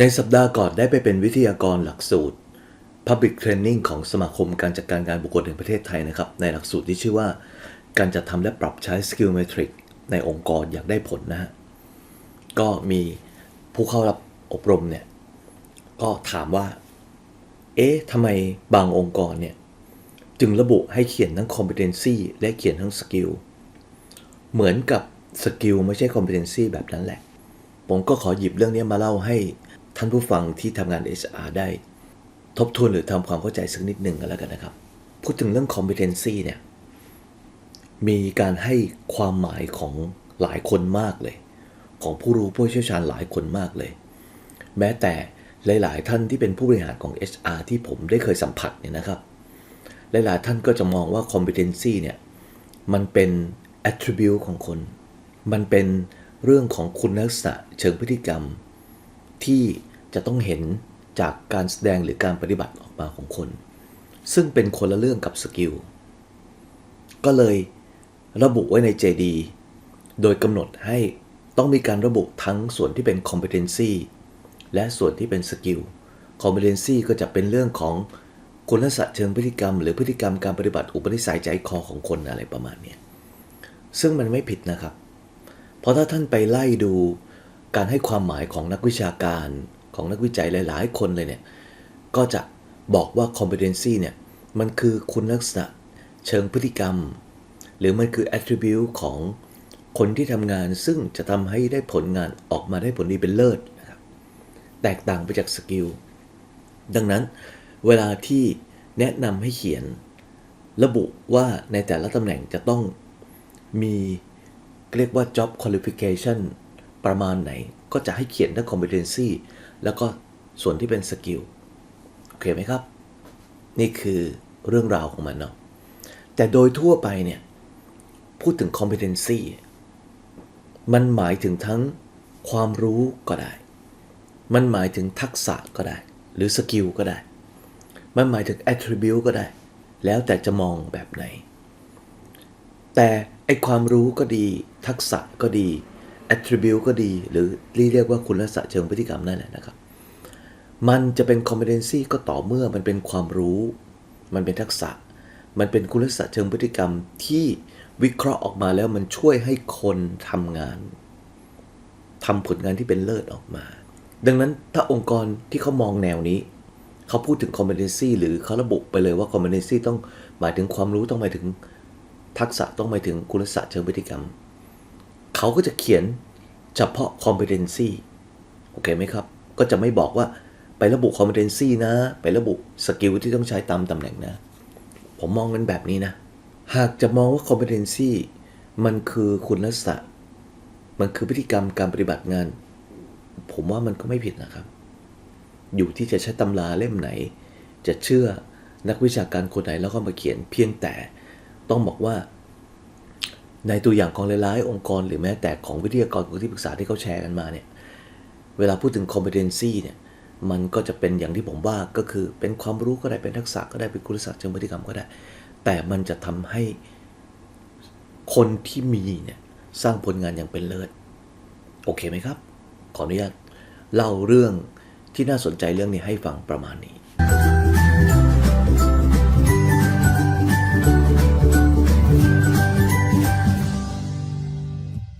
ในสัปดาห์ก่อนได้ไปเป็นวิทยากรหลักสูตร Public Training ของสมาคมการจัดการงานบุคคลแห่งประเทศไทยนะครับ ในหลักสูตรที่ชื่อว่า การจัดทำและปรับใช้ Skill Metric ในองค์กรอย่างได้ผลนะฮะ ก็มีผู้เข้ารับอบรมเนี่ย ก็ถามว่า เอ๊ะทำไมบางองค์กรเนี่ย จึงระบุให้เขียนทั้ง competency และเขียนทั้ง skill เหมือนกับ skill ไม่ใช่ competency แบบนั้นแหละ ผมก็ขอหยิบเรื่องนี้มาเล่าให้ ท่านผู้ฟังที่ทำงาน HR ได้ ทบทวนหรือทำความเข้าใจสักนิดหนึ่งกันแล้วกันนะครับ พูดถึงเรื่อง competency เนี่ยมีการให้ความหมายของหลายคนมากเลย ของผู้รู้ผู้เชี่ยวชาญหลายคนมากเลย แม้แต่หลาย ๆ ท่านที่เป็นผู้บริหารของ HR ที่ผมได้เคยสัมผัสเนี่ยนะครับ หลาย ๆ ท่านก็จะมองว่า competency เนี่ยมันเป็น attribute ของคน มันเป็นเรื่องของคุณลักษณะเชิงพฤติกรรม ที่ จะต้องเห็นจากการแสดงหรือการปฏิบัติออกมาของคน ซึ่งเป็นคนละเรื่องกับสกิล ก็เลยระบุไว้ใน JD โดยกำหนดให้ต้องมีการระบุทั้งส่วนที่เป็น competency และส่วนที่เป็นสกิล competency ก็จะเป็นเรื่องของคุณลักษณะเชิงพฤติกรรม หรือพฤติกรรมการปฏิบัติอุปนิสัยใจคอของคนอะไรประมาณนี้ซึ่งมันไม่ผิดนะครับ เพราะถ้าท่านไปไล่ดูการให้ความหมายของนักวิชาการ ของนักวิจัยหลาย ๆ คนเลยเนี่ย ก็จะบอกว่า competency เนี่ย มันคือคุณลักษณะเชิงพฤติกรรม หรือมันคือ attribute ของคนที่ทำงานซึ่งจะทำให้ได้ผลงานออกมาได้ผลดีเป็นเลิศนะครับแตกต่างไปจากสกิลดังนั้นเวลาที่แนะนำให้เขียน ระบุว่าในแต่ละตำแหน่งจะต้องมีเรียกว่า job qualification ประมาณไหนก็จะให้เขียนทั้ง competency แล้วก็ส่วนที่เป็นสกิลโอเคไหมครับ นี่คือเรื่องราวของมันเนาะแต่โดยทั่วไปเนี่ย พูดถึง competency มันหมายถึงทั้งความรู้ก็ได้ มันหมายถึงทักษะก็ได้ หรือสกิลก็ได้ มันหมายถึง attribute ก็ได้ แล้วแต่จะมองแบบไหน แต่ไอความรู้ก็ดี ทักษะก็ดี attribute ก็ดี หรือเรียกว่าคุณลักษณะเชิงพฤติกรรมนั่นแหละนะครับ มันจะเป็น competency ก็ต่อเมื่อมันเป็นความรู้ มันเป็นทักษะ มันเป็นคุณลักษณะเชิงพฤติกรรมที่วิเคราะห์ออกมาแล้วมันช่วยให้คนทำงานทำผลงานที่เป็นเลิศออกมา ดังนั้นถ้าองค์กรที่เขามองแนวนี้ เขาพูดถึง competency หรือเขาระบุไปเลยว่า competency ต้องหมายถึงความรู้ต้องหมายถึงทักษะต้องหมายถึงคุณลักษณะเชิงพฤติกรรม เขาก็จะเขียนเฉพาะ competency โอเคไหมครับ ก็จะไม่บอกว่าไประบุ competency นะ ไประบุสกิลที่ต้องใช้ตามตำแหน่งนะ ผมมองกันแบบนี้นะ หากจะมองว่า competency มันคือคุณลักษณะ มันคือพฤติกรรมการปฏิบัติงาน ผมว่ามันก็ไม่ผิดนะครับ อยู่ที่จะใช้ตำราเล่มไหน จะเชื่อนักวิชาการคนไหนแล้วก็มาเขียนเพียงแต่ต้องบอกว่า ในตัวอย่างของหลายๆองค์กรหรือแม้แต่ของวิทยากรของที่ปรึกษาที่เขาแชร์กันมาเนี่ยเวลาพูดถึง competency เนี่ยมันก็จะเป็นอย่างที่ผมว่าก็คือเป็นความรู้ก็ได้เป็นทักษะก็ได้เป็นคุณลักษณะเชิงพฤติกรรมก็ได้ แต่มันจะทำให้คนที่มีเนี่ยสร้างผลงานอย่างเป็นเลิศโอเคไหมครับ ขออนุญาตเล่าเรื่องที่น่าสนใจเรื่องนี้ให้ฟังประมาณนี้